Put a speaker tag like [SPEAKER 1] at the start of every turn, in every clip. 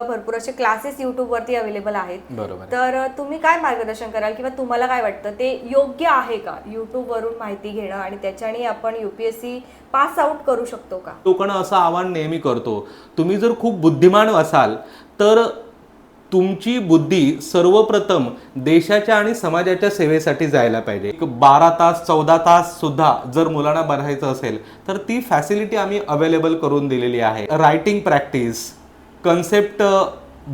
[SPEAKER 1] भरपूर असे क्लासेस युट्यूबवरती अवेलेबल आहेत.
[SPEAKER 2] बरोबर.
[SPEAKER 1] तर तुम्ही काय मार्गदर्शन कराल किंवा तुम्हाला काय वाटतं? ते योग्य आहे का? युट्यूबवरून माहिती घेणं आणि त्याच्याने आपण युपीएससी पास आउट करू शकतो का?
[SPEAKER 2] लोकांना असं आवाहन नेहमी करतो. तुम्ही जर खूप बुद्धिमान असाल तर तुमची बुद्धी सर्वप्रथम देशाच्या आणि समाजाच्या सेवेसाठी जायला पाहिजे. एक बारा तास चौदा तास सुद्धा जर मुलांना भरायचं असेल तर ती फॅसिलिटी आम्ही अवेलेबल करून दिलेली आहे. Writing practice concept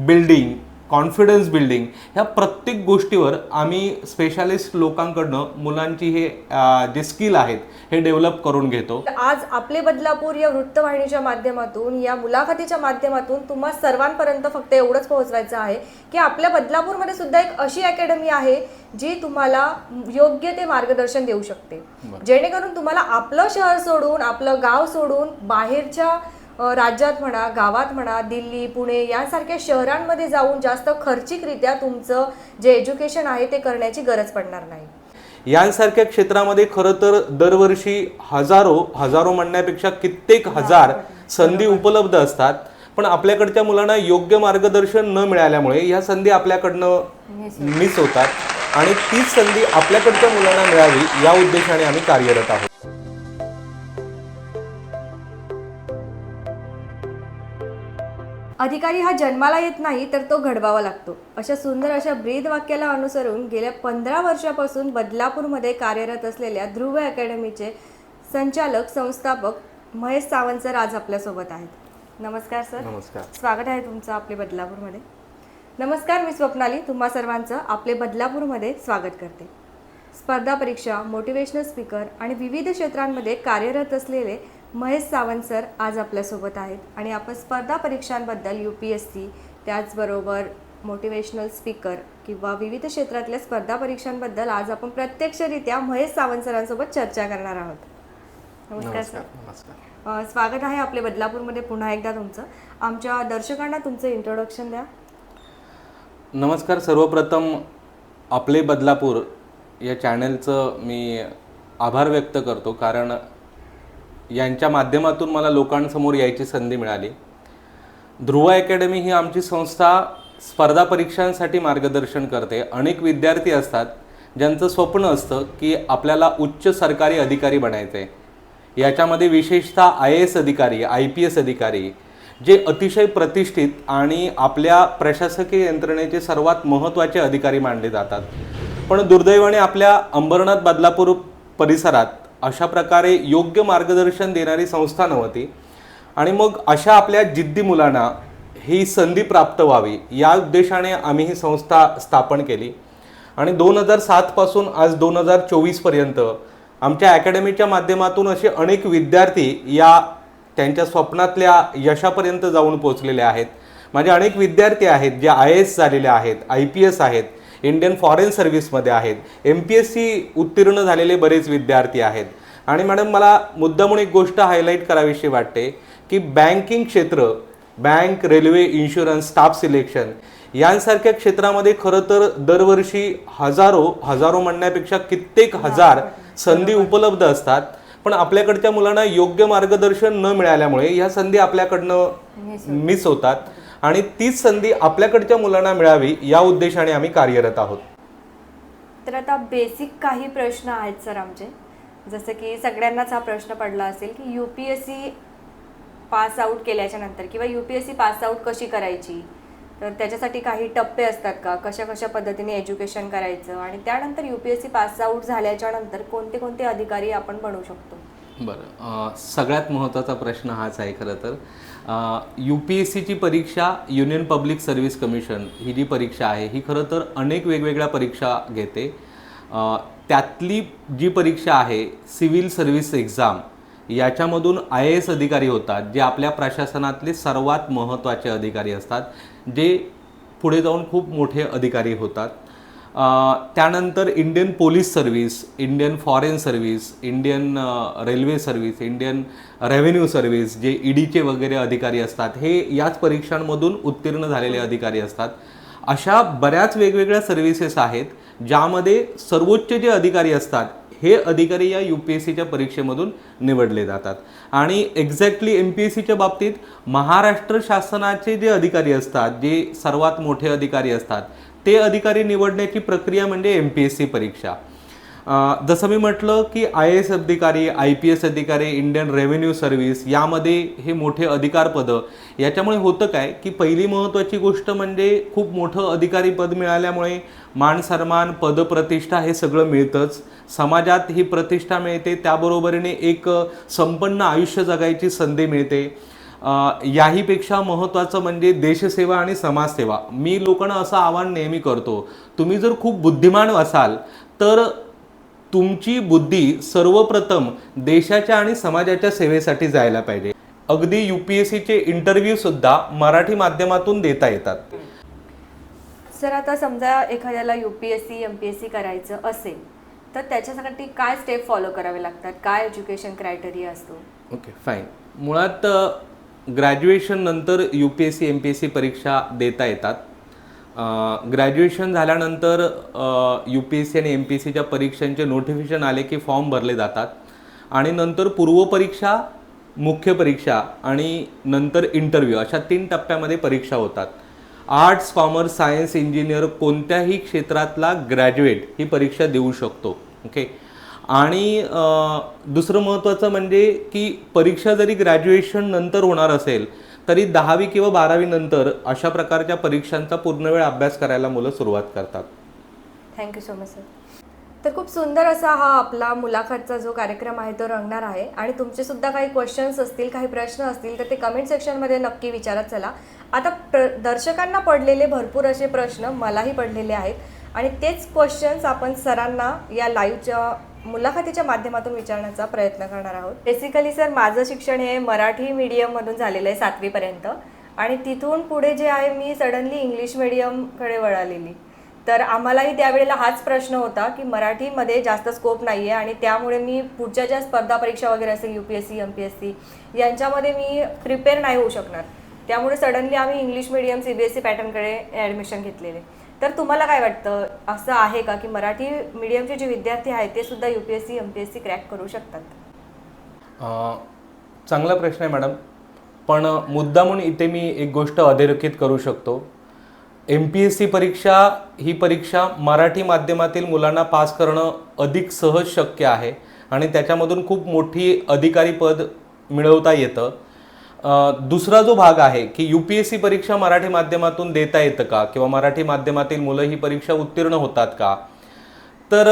[SPEAKER 2] building confidence building ह्या प्रत्येक गोष्टीवर आम्ही स्पेशालिस्ट लोकांकडनं मुलांची हे अं, जे स्किल आहेत हे डेव्हलप करून घेतो.
[SPEAKER 1] आज आपले बदलापूर या वृत्तवाहिनीच्या माध्यमातून या मुलाखतीच्या माध्यमातून तुम्हा सर्वांपर्यंत फक्त एवढंच पोहोचवायचं आहे की आपल्या बदलापूरमध्ये सुद्धा एक अशी अकॅडमी आहे जी तुम्हाला योग्य ते मार्गदर्शन देऊ शकते. जेणेकरून तुम्हाला आपलं शहर सोडून आपलं गाव सोडून बाहेरच्या राज्यात म्हणा गावात म्हणा दिल्ली पुणे यासारख्या शहरांमध्ये जाऊन जास्त खर्चिकरित्या तुमचं जे एज्युकेशन आहे ते करण्याची गरज पडणार नाही.
[SPEAKER 2] यांसारख्या क्षेत्रामध्ये खरं तर दरवर्षी हजारो हजारो म्हणण्यापेक्षा कित्येक हजार संधी उपलब्ध असतात. पण आपल्याकडच्या मुलांना योग्य मार्गदर्शन न मिळाल्यामुळे ह्या संधी आपल्याकडनं मिस होतात. आणि तीच संधी आपल्याकडच्या मुलांना मिळावी या उद्देशाने आम्ही कार्यरत आहोत.
[SPEAKER 1] अधिकारी हा जन्माला येत नाही तर तो घडवावा लागतो. अशा सुंदर अशा ब्रीद वाक्याला अनुसरून गेल्या पंधरा वर्षापासून बदलापूरमध्ये कार्यरत असलेल्या ध्रुव अकॅडमीचे संचालक संस्थापक महेश सावंत सर आज आपल्यासोबत आहेत. नमस्कार सर.
[SPEAKER 2] नमस्कार.
[SPEAKER 1] स्वागत आहे तुमचं आपले बदलापूरमध्ये. नमस्कार मी स्वप्नाली. तुम्हा सर्वांचं आपले बदलापूरमध्ये स्वागत करते. स्पर्धा परीक्षा मोटिवेशनल स्पीकर आणि विविध क्षेत्रांमध्ये कार्यरत असलेले महेश सावंत सर आज आपल्यासोबत आहेत आणि आपण स्पर्धा परीक्षांबद्दल यू पी एस सी त्याचबरोबर मोटिवेशनल स्पीकर किंवा विविध क्षेत्रातल्या स्पर्धा परीक्षांबद्दल आज आपण प्रत्यक्षरित्या महेश सावंत सरांसोबत चर्चा करणार आहोत. नमस्कार सर. स्वागत आहे आपले बदलापूरमध्ये पुन्हा एकदा तुमचं. आमच्या दर्शकांना तुमचं इंट्रोडक्शन द्या.
[SPEAKER 2] नमस्कार सर्वप्रथम आपले बदलापूर या चॅनलचं मी आभार व्यक्त करतो कारण यांच्या माध्यमातून मला लोकांसमोर यायची संधी मिळाली. ध्रुव अकॅडमी ही आमची संस्था स्पर्धा परीक्षांसाठी मार्गदर्शन करते. अनेक विद्यार्थी असतात ज्यांचं स्वप्न असतं की आपल्याला उच्च सरकारी अधिकारी बनायचं आहे याच्यामध्ये विशेषतः आय ए एस अधिकारी आय पी एस अधिकारी जे अतिशय प्रतिष्ठित आणि आपल्या प्रशासकीय यंत्रणेचे सर्वात महत्त्वाचे अधिकारी मानले जातात. पण दुर्दैवाने आपल्या अंबरनाथ बदलापूर परिसरात अशा प्रकारे योग्य मार्गदर्शन देणारी संस्था नव्हती. आणि मग अशा आपल्या जिद्दी मुलांना ही संधी प्राप्त व्हावी या उद्देशाने आम्ही ही संस्था स्थापन केली. आणि दोन हजार सातपासून आज दोन हजार चोवीसपर्यंत आमच्या अकॅडमीच्या माध्यमातून असे अनेक विद्यार्थी या त्यांच्या स्वप्नातल्या यशापर्यंत जाऊन पोचलेले आहेत. माझे अनेक विद्यार्थी आहेत जे आय एस झालेले आहेत आय पी एस आहेत. इंडियन फॉरेन सर्व्हिसमध्ये आहेत. एम पी एस सी उत्तीर्ण झालेले बरेच विद्यार्थी आहेत. आणि मॅडम मला मुद्दामून एक गोष्ट हायलाईट करावीशी वाटते की बँकिंग क्षेत्र bank railway insurance staff selection यांसारख्या क्षेत्रामध्ये खरं तर दरवर्षी हजारो हजारो म्हणण्यापेक्षा कित्येक हजार संधी उपलब्ध असतात. पण आपल्याकडच्या मुलांना योग्य मार्गदर्शन न मिळाल्यामुळे ह्या संधी आपल्याकडनं मिस होतात. आणि तीच संधी आपल्याकडच्या मुलांना मिळावी या उद्देशाने आम्ही कार्यरत आहोत.
[SPEAKER 1] तर आता बेसिक काही प्रश्न आहेत सर आमचे. जसं की सगळ्यांनाच हा प्रश्न पडला असेल की U P S C pass out केल्याच्यानंतर किंवा U P S C pass out कशी करायची? तर त्याच्यासाठी काही टप्पे असतात का? कशा कशा पद्धतीने एज्युकेशन करायचं? आणि त्यानंतर U P S C pass out झाल्याच्यानंतर कोणते कोणते अधिकारी आपण बनवू शकतो?
[SPEAKER 2] बरं. सगळ्यात महत्त्वाचा प्रश्न हाच आहे खरं तर. यू पी एस सीची परीक्षा युनियन पब्लिक सर्व्हिस कमिशन ही जी परीक्षा आहे ही खरं तर अनेक वेगवेगळ्या परीक्षा घेते. त्यातली जी परीक्षा आहे सिव्हिल सर्व्हिस एक्झाम याच्यामधून आय ए एस अधिकारी होतात जे आपल्या प्रशासनातले सर्वात महत्त्वाचे अधिकारी असतात जे पुढे जाऊन खूप मोठे अधिकारी होतात. त्यानंतर Indian police service Indian foreign service Indian railway service Indian revenue service जे ईडीचे वगैरे अधिकारी असतात हे याच परीक्षांमधून उत्तीर्ण झालेले अधिकारी असतात. अशा बऱ्याच वेगवेगळ्या सर्व्हिसेस आहेत ज्यामध्ये सर्वोच्च जे अधिकारी असतात हे अधिकारी या यू पी एस सीच्या परीक्षेमधून निवडले जातात. आणि एक्झॅक्टली एम पी एस सीच्या बाबतीत महाराष्ट्र शासनाचे जे अधिकारी असतात जे सर्वात मोठे अधिकारी असतात ते अधिकारी निवडण्याची प्रक्रिया म्हणजे एम पी एस सी परीक्षा. जसं मी म्हटलं की आय ए एस अधिकारी आय पी एस अधिकारी इंडियन रेव्हेन्यू सर्व्हिस यामध्ये हे मोठे अधिकार पदं याच्यामुळे होतं काय की पहिली महत्त्वाची गोष्ट म्हणजे खूप मोठं अधिकारी पद मिळाल्यामुळे मान सन्मान पदप्रतिष्ठा हे सगळं मिळतंच. समाजात ही प्रतिष्ठा मिळते. त्याबरोबरीने एक संपन्न आयुष्य जगायची संधी मिळते. याहीपेक्षा महत्त्वाचं म्हणजे देशसेवा आणि समाजसेवा. मी लोकांना असं आवाहन नेहमी करतो. तुम्ही जर खूप बुद्धिमान असाल तर तुमची बुद्धी सर्वप्रथम देशाच्या आणि समाजाच्या सेवेसाठी जायला पाहिजे. अगदी यू पी एस सीचे इंटरव्ह्यू सुद्धा मराठी माध्यमातून देता येतात.
[SPEAKER 1] सर आता समजा एखाद्याला U P S C M P S C करायचं असेल तर त्याच्यासाठी काय स्टेप फॉलो करावे लागतात? काय एज्युकेशन क्रायटेरिया असतो?
[SPEAKER 2] ओके फाईन मुळात ग्रॅज्युएशन नंतर U P S C M P S C परीक्षा देता येतात. ग्रॅज्युएशन झाल्यानंतर यू पी एस सी आणि एम पी एस सीच्या परीक्षांचे नोटिफिकेशन आले की फॉर्म भरले जातात. आणि नंतर पूर्वपरीक्षा मुख्य परीक्षा आणि नंतर इंटरव्ह्यू अशा तीन टप्प्यामध्ये परीक्षा होतात. आर्ट्स कॉमर्स सायन्स इंजिनियर कोणत्याही क्षेत्रातला ग्रॅज्युएट ही परीक्षा देऊ शकतो. ओके आणि दुसरं महत्त्वाचं म्हणजे की परीक्षा जरी ग्रॅज्युएशन नंतर होणार असेल तरी दहावी किंवा बारावी नंतर अशा प्रकारच्या परीक्षांचा पूर्ण वेळ अभ्यास करायला मुलं सुरुवात करतात.
[SPEAKER 1] थँक्यू सो मच सर तर खूप सुंदर असा हा आपला मुलाखतचा जो कार्यक्रम आहे तो रंगणार आहे. आणि तुमचे सुद्धा काही क्वेश्चन्स असतील काही प्रश्न असतील तर ते कमेंट सेक्शनमध्ये नक्की विचारत चला. आता प्र दर्शकांना पडलेले भरपूर असे प्रश्न मलाही पडलेले आहेत. आणि तेच क्वेश्चन्स आपण सरांना या लाईव्हच्या मुलाखतीच्या माध्यमातून विचारण्याचा प्रयत्न करणार आहोत. बेसिकली सर माझं शिक्षण हे मराठी मीडियममधून झालेलं आहे सातवीपर्यंत. आणि तिथून पुढे जे आहे मी सडनली इंग्लिश मिडियमकडे वळालेली. तर आम्हालाही त्यावेळेला हाच प्रश्न होता की मराठीमध्ये जास्त स्कोप नाही आहे आणि त्यामुळे मी पुढच्या ज्या स्पर्धा परीक्षा वगैरे असेल U P S C M P S C यांच्यामध्ये मी प्रिपेअर नाही होऊ शकणार. त्यामुळे सडनली आम्ही English medium C B S C पॅटर्नकडे admission घेतलेले. तर तुम्हाला काय वाटतं? असं आहे का की मराठी मीडियमचे जे विद्यार्थी आहेत ते सुद्धा U P S C M P S C crack करू शकतात?
[SPEAKER 2] चांगला प्रश्न आहे मॅडम. पण मुद्दा म्हणून इथे मी एक गोष्ट अधोरेखित करू शकतो. एम पी एस सी परीक्षा ही परीक्षा मराठी माध्यमातील मुलांना पास करणं अधिक सहज शक्य आहे आणि त्याच्यामधून खूप मोठी अधिकारी पद मिळवता येतं. दुसरा जो भाग आहे की यू पी एस सी परीक्षा मराठी माध्यमातून देता येतं का? किंवा मराठी माध्यमातील मुलं ही परीक्षा उत्तीर्ण होतात का? तर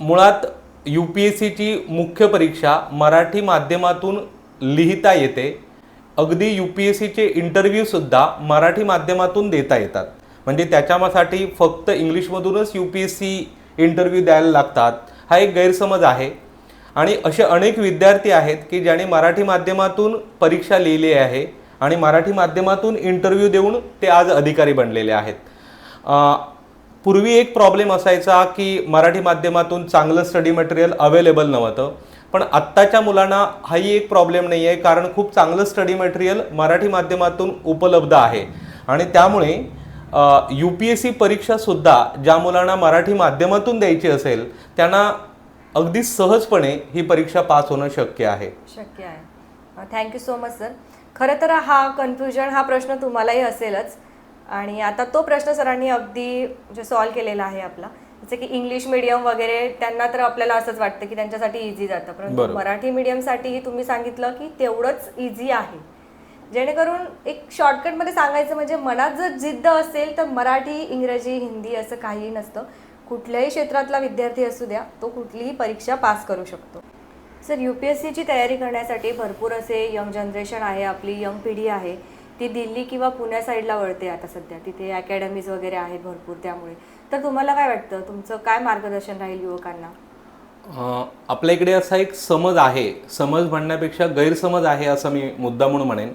[SPEAKER 2] मुळात यू पी एस सीची मुख्य परीक्षा मराठी माध्यमातून लिहिता येते. अगदी यू पी एस सीचे इंटरव्ह्यूसुद्धा मराठी माध्यमातून देता येतात. म्हणजे त्याच्यासाठी फक्त इंग्लिशमधूनच U P S C interview द्यायला लागतात. हा एक गैरसमज आहे. आणि असे अनेक विद्यार्थी आहेत की ज्यांनी मराठी माध्यमातून परीक्षा लिहिली आहे आणि मराठी माध्यमातून इंटरव्ह्यू देऊन ते आज अधिकारी बनलेले आहेत. पूर्वी एक प्रॉब्लेम असायचा की मराठी माध्यमातून चांगलं स्टडी मटेरियल अवेलेबल नव्हतं. पण आत्ताच्या मुलांना हाही एक प्रॉब्लेम नाही आहे कारण खूप चांगलं स्टडी मटेरियल मराठी माध्यमातून उपलब्ध आहे. आणि त्यामुळे यू पी एस सी परीक्षासुद्धा ज्या मुलांना मराठी माध्यमातून द्यायची असेल त्यांना अगदी सहजपणे ही परीक्षा पास होणं शक्य आहे.
[SPEAKER 1] शक्य आहे. थँक्यू सो मच सर खरं तर हा कन्फ्युजन हा प्रश्न तुम्हालाही असेलच. आणि आता तो प्रश्न सरांनी अगदी म्हणजे सॉल्व केलेला आहे आपला. जसं की इंग्लिश मिडियम वगैरे त्यांना तर आपल्याला असंच वाटतं की त्यांच्यासाठी इझी जातं. परंतु. मराठी मिडियमसाठी तुम्ही सांगितलं की तेवढंच इझी आहे. जेणेकरून एक शॉर्टकटमध्ये सांगायचं म्हणजे मनात जर जिद्द असेल तर मराठी इंग्रजी हिंदी असं काहीही नसतं. कुठल्याही क्षेत्रातला विद्यार्थी असू द्या तो कुठलीही परीक्षा पास करू शकतो. सर यू पी एस सीची तयारी करण्यासाठी भरपूर असे यंग जनरेशन आहे आपली यंग पिढी आहे ती दिल्ली किंवा पुण्या साईडला वळते आता सध्या. तिथे अकॅडमीज वगैरे आहेत भरपूर त्यामुळे. तर तुम्हाला काय वाटतं? तुमचं काय मार्गदर्शन राहील युवकांना?
[SPEAKER 2] आपल्या इकडे असा एक समज आहे. समज म्हणण्यापेक्षा गैरसमज आहे असं मी मुद्दा म्हणून म्हणेन.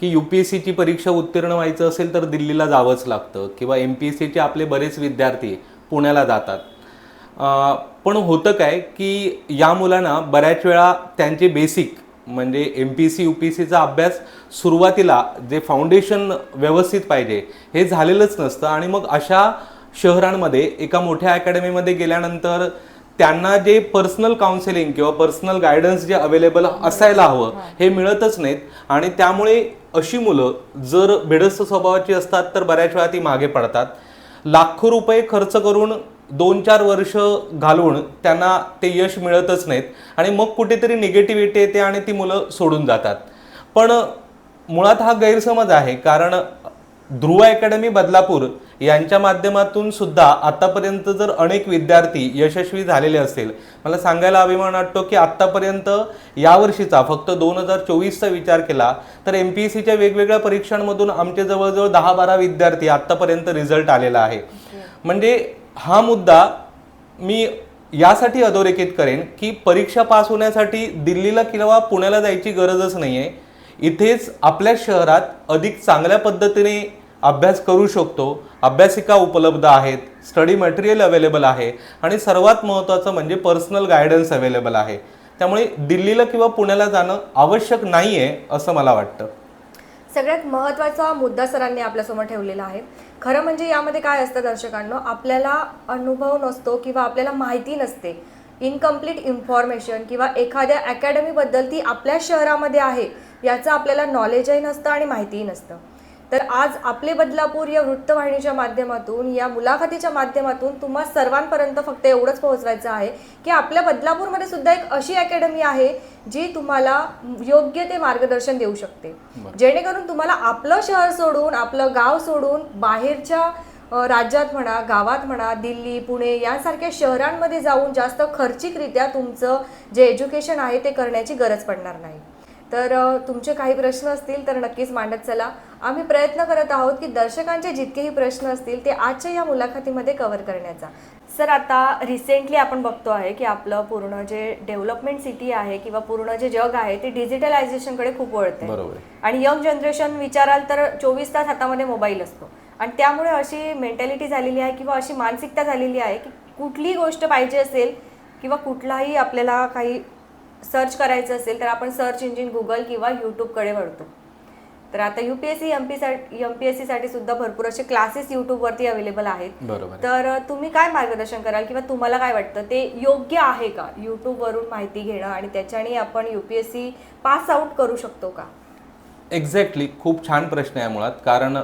[SPEAKER 2] की यू पी एस सीची परीक्षा उत्तीर्ण व्हायचं असेल तर दिल्लीला जावंच लागतं. किंवा एम पी एस सीचे आपले बरेच विद्यार्थी पुण्याला जातात. पण होतं काय की या मुलांना बऱ्याच वेळा त्यांचे बेसिक म्हणजे M P C U P सीचा अभ्यास सुरुवातीला जे फाउंडेशन व्यवस्थित पाहिजे हे झालेलंच नसतं. आणि मग अशा शहरांमध्ये एका मोठ्या अकॅडमीमध्ये गेल्यानंतर त्यांना जे पर्सनल काउन्सिलिंग किंवा पर्सनल गायडन्स जे अवेलेबल असायला हवं हे मिळतच नाहीत. आणि त्यामुळे अशी मुलं जर भिडस्त स्वभावाची असतात तर बऱ्याच वेळा ती मागे पडतात. लाखो रुपये खर्च करून दोन चार वर्ष घालवून त्यांना ते यश मिळतच नाहीत. आणि मग कुठेतरी निगेटिव्हिटी येते आणि ती मुलं सोडून जातात. पण मुळात हा गैरसमज आहे कारण ध्रुव अकॅडमी बदलापूर यांच्या माध्यमातून सुद्धा आतापर्यंत जर अनेक विद्यार्थी यशस्वी झालेले असेल मला सांगायला अभिमान वाटतो की आत्तापर्यंत यावर्षीचा फक्त दोन हजार चोवीसचा विचार केला तर एम पी एस सीच्या वेगवेगळ्या परीक्षांमधून आमचे जवळजवळ दहा बारा विद्यार्थी आत्तापर्यंत रिझल्ट आलेला आहे. म्हणजे हा मुद्दा मी यासाठी अधोरेखित करेन की परीक्षा पास होण्यासाठी दिल्लीला किंवा पुण्याला जायची गरजच नाही आहे इथेच आपल्या शहरात अधिक चांगल्या पद्धतीने अभ्यास करू शकतो. अभ्यासिका उपलब्ध आहेत? स्टडी मटेरियल अवेलेबल आहे. आणि सर्वात महत्त्वाचं म्हणजे पर्सनल गायडन्स अवेलेबल आहे. त्यामुळे दिल्लीला किंवा पुण्याला जाणं आवश्यक नाही आहे असं मला वाटतं.
[SPEAKER 1] सगळ्यात महत्त्वाचा मुद्दा सरांनी आपल्यासमोर ठेवलेला आहे. खरं म्हणजे यामध्ये काय असतं दर्शकांनो? आपल्याला अनुभव नसतो किंवा आपल्याला माहिती नसते. इनकम्प्लीट इन्फॉर्मेशन किंवा एखाद्या अकॅडमीबद्दल ती आपल्या शहरामध्ये आहे याचं आपल्याला नॉलेजही नसतं आणि माहितीही नसतं. तर आज आपले बदलापूर या वृत्तवाहिनीच्या माध्यमातून या मुलाखतीच्या माध्यमातून तुम्हा सर्वांपर्यंत फक्त एवढंच पोहोचवायचं आहे की आपल्या बदलापूरमध्ये सुद्धा एक अशी अकॅडमी आहे जी तुम्हाला योग्य ते मार्गदर्शन देऊ शकते. जेणेकरून तुम्हाला आपलं शहर सोडून आपलं गाव सोडून बाहेरच्या राज्यात म्हणा गावात म्हणा दिल्ली पुणे यासारख्या शहरांमध्ये जाऊन जास्त खर्चिकरित्या तुमचं जे एज्युकेशन आहे ते करण्याची गरज पडणार नाही. तर तुमचे काही प्रश्न असतील तर नक्कीच मांडत चला. आम्ही प्रयत्न करत आहोत की दर्शकांचे जितकेही प्रश्न असतील ते आजच्या या मुलाखतीमध्ये कव्हर करण्याचा. सर आता रिसेंटली आपण बघतो आहे की आपलं पूर्ण जे डेव्हलपमेंट सिटी आहे किंवा पूर्ण जे जग आहे ते डिजिटलायझेशनकडे खूप वळत. आणि यंग जनरेशन विचाराल तर चोवीस तास हातामध्ये मोबाईल असतो. आणि त्यामुळे अशी मेंटॅलिटी झालेली आहे किंवा अशी मानसिकता झालेली आहे की कुठलीही गोष्ट पाहिजे असेल किंवा कुठलाही आपल्याला काही सर्च करायचं असेल तर आपण सर्च इंजिन गुगल किंवा यूट्यूबकडे वळतो. तर आता U P S C M P साठी एम पी एस सीसाठी सुद्धा भरपूर असे क्लासेस यूट्यूबवरती अवेलेबल आहेत.
[SPEAKER 2] बरोबर.
[SPEAKER 1] तर तुम्ही काय मार्गदर्शन कराल किंवा तुम्हाला काय वाटतं? ते योग्य आहे का? यूट्यूबवरून माहिती घेणं आणि त्याच्याने आपण U P S C pass out करू शकतो का?
[SPEAKER 2] एक्झॅक्टली खूप छान प्रश्न आहे मुळात. कारण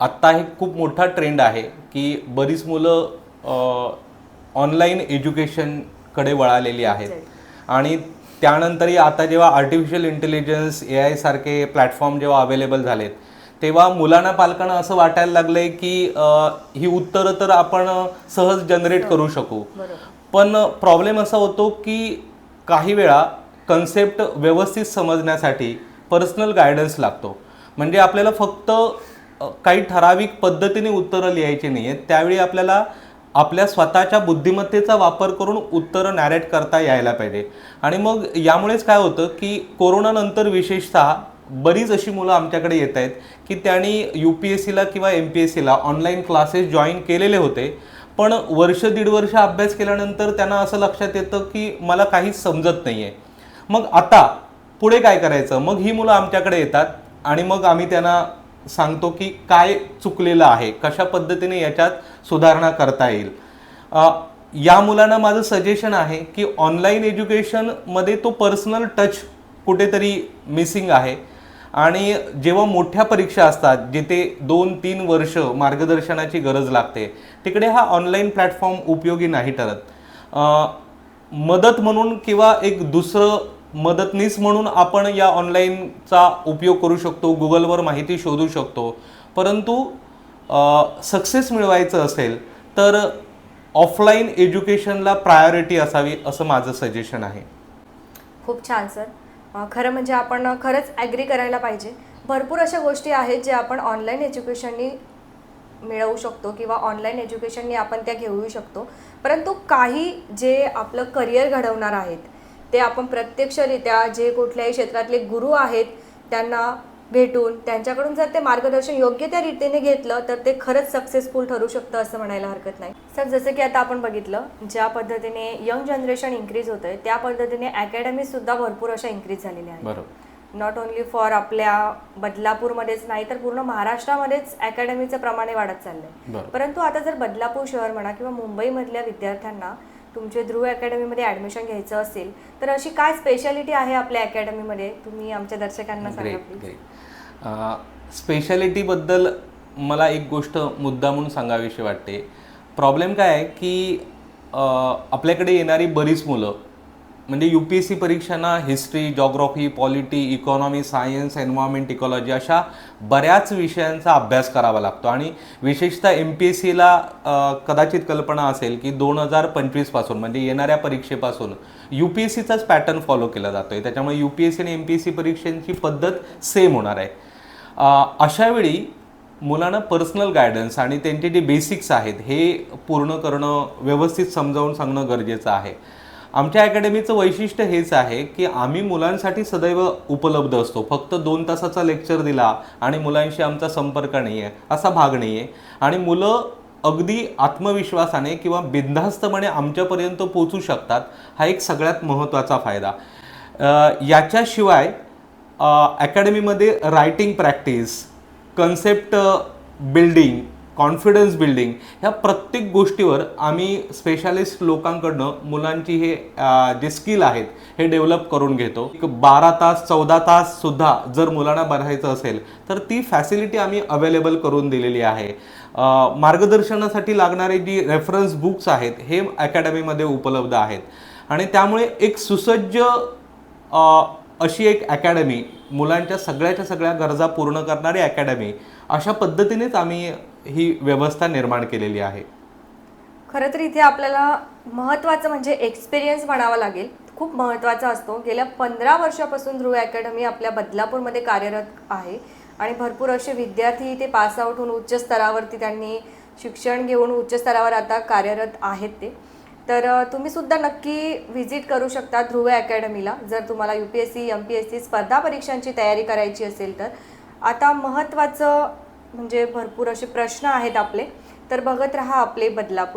[SPEAKER 2] आत्ता हे खूप मोठा ट्रेंड आहे की बरीच मुलं ऑनलाईन एज्युकेशनकडे वळालेली आहेत. आणि त्यानंतरही आता जेव्हा आर्टिफिशियल इंटेलिजन्स ए आय सारखे प्लॅटफॉर्म जेव्हा अवेलेबल झालेत तेव्हा मुलांना पालकांना असं वाटायला लागलंय की अ, ही उत्तरं तर आपण सहज जनरेट करू शकू. पण प्रॉब्लेम असा होतो की काही वेळा कन्सेप्ट व्यवस्थित समजण्यासाठी पर्सनल गायडन्स लागतो. म्हणजे आपल्याला फक्त काही ठराविक पद्धतीने उत्तरं लिहायची नाही आहेत त्यावेळी आपल्याला आपल्या स्वतःच्या बुद्धिमत्तेचा वापर करून उत्तरं नॅरेट करता यायला पाहिजे. आणि मग यामुळेच काय होतं की कोरोनानंतर विशेषतः बरीच अशी मुलं आमच्याकडे येत आहेत की त्यांनी यू पी एस सीला किंवा एम पी एस सीला ऑनलाईन क्लासेस जॉईन केलेले होते. पण वर्ष दीड वर्ष अभ्यास केल्यानंतर त्यांना असं लक्षात येतं की मला काहीच समजत नाही आहे मग आता पुढे काय करायचं? मग ही मुलं आमच्याकडे येतात आणि मग आम्ही त्यांना सांगतो की काय चुकलेलं आहे कशा पद्धतीने याच्यात सुधारणा करता येईल. या मुलांना माझं सजेशन आहे की ऑनलाईन एज्युकेशनमध्ये तो पर्सनल टच कुठेतरी मिसिंग आहे. आणि जेव्हा मोठ्या परीक्षा असतात जिथे दोन तीन वर्ष मार्गदर्शनाची गरज लागते तिकडे हा ऑनलाईन प्लॅटफॉर्म उपयोगी नाही ठरत. मदत म्हणून किंवा एक दुसरं मदतनीस म्हणून आपण या ऑनलाईनचा उपयोग करू शकतो गुगलवर माहिती शोधू शकतो. परंतु सक्सेस मिळवायचं असेल तर ऑफलाईन एज्युकेशनला प्रायोरिटी असावी असं माझं सजेशन आहे.
[SPEAKER 1] खूप छान सर खरं म्हणजे आपण खरंच ॲग्री करायला पाहिजे. भरपूर अशा गोष्टी आहेत ज्या आपण ऑनलाईन एज्युकेशननी मिळवू शकतो किंवा ऑनलाईन एज्युकेशननी आपण त्या घेऊ शकतो. परंतु काही जे आपलं करिअर घडवणार आहेत ते आपण प्रत्यक्षरित्या जे कुठल्याही क्षेत्रातले गुरु आहेत त्यांना भेटून त्यांच्याकडून जर ते मार्गदर्शन योग्य त्या रीतीने घेतलं तर ते खरंच सक्सेसफुल ठरू शकतं असं म्हणायला हरकत नाही. सर जसं की आता आपण बघितलं ज्या पद्धतीने यंग जनरेशन इन्क्रीज होतंय त्या पद्धतीने अकॅडमीज सुद्धा भरपूर अशा इन्क्रीज झालेल्या आहेत.
[SPEAKER 2] बरोबर.
[SPEAKER 1] नॉट ओन्ली फॉर आपल्या बदलापूरमध्येच नाही तर पूर्ण महाराष्ट्रामध्येच अकॅडमीचं प्रमाणे वाढत चाललंय. परंतु आता जर बदलापूर शहर म्हणा किंवा मुंबईमधल्या विद्यार्थ्यांना तुमचे ध्रुव अकॅडमीमध्ये ॲडमिशन घ्यायचं असेल तर अशी काय स्पेशालिटी आहे आपल्या अकॅडमीमध्ये? तुम्ही आमच्या दर्शकांना सांगा
[SPEAKER 2] स्पेशालिटीबद्दल मला एक गोष्ट मुद्दा म्हणून सांगावीशी वाटते. प्रॉब्लेम काय आहे की आपल्याकडे येणारी बरीच मुलं म्हणजे यू पी एस सी परीक्षांना history geography polity economy science environment ecology अशा बऱ्याच विषयांचा अभ्यास करावा लागतो. आणि विशेषतः एम पी एस सीला कदाचित कल्पना असेल की दोन हजार पंचवीसपासून म्हणजे येणाऱ्या परीक्षेपासून यू पी एस सीचाच पॅटर्न फॉलो केला जातो आहे त्याच्यामुळे यू पी एस सी आणि एम पी एस सी परीक्षांची पद्धत सेम होणार आहे. अशावेळी मुलांना पर्सनल गायडन्स आणि त्यांचे जे बेसिक्स आहेत हे पूर्ण करणं व्यवस्थित समजावून सांगणं गरजेचं आहे. आमच्या अकॅडमीचं वैशिष्ट्य हेच आहे की आम्ही मुलांसाठी सदैव उपलब्ध असतो. फक्त दोन तासाचा लेक्चर दिला आणि मुलांशी आमचा संपर्क नाही आहे असा भाग नाही आहे आणि मुलं अगदी आत्मविश्वासाने किंवा बिनधास्तपणे आमच्यापर्यंत पोचू शकतात हा एक सगळ्यात महत्त्वाचा फायदा. याच्याशिवाय अकॅडमीमध्ये writing practice concept building confidence building ह्या प्रत्येक गोष्टीवर आम्ही स्पेशालिस्ट लोकांकडनं मुलांची हे जे स्किल आहेत हे डेव्हलप करून घेतो. बारा तास चौदा तास सुद्धा जर मुलांना बघायचं असेल तर ती फॅसिलिटी आम्ही अवेलेबल करून दिलेली आहे. मार्गदर्शनासाठी लागणारे जी रेफरन्स बुक्स आहेत हे अकॅडमीमध्ये उपलब्ध आहेत. आणि त्यामुळे एक सुसज्ज अशी एक अकॅडमी मुलांच्या सगळ्याच्या सगळ्या गरजा पूर्ण करणारी अकॅडमी अशा पद्धतीनेच आम्ही ही व्यवस्था निर्माण केलेली आहे.
[SPEAKER 1] खरं तर इथे आपल्याला महत्त्वाचं म्हणजे एक्सपिरियन्स म्हणावा लागेल. खूप महत्त्वाचा असतो. गेल्या पंधरा वर्षापासून ध्रुव अकॅडमी आपल्या बदलापूरमध्ये कार्यरत आहे. आणि भरपूर असे विद्यार्थी इथे पास आउट होऊन उच्च स्तरावरती त्यांनी शिक्षण घेऊन उच्च स्तरावर आता कार्यरत आहेत ते. तर तुम्ही सुद्धा नक्की व्हिजिट करू शकता ध्रुव अकॅडमीला जर तुम्हाला U P S C M P S C स्पर्धा परीक्षांची तयारी करायची असेल तर. आता महत्त्वाचं म्हणजे भरपूर असे प्रश्न आहेत आपले. तर बघत राहा आपले बदलापूर.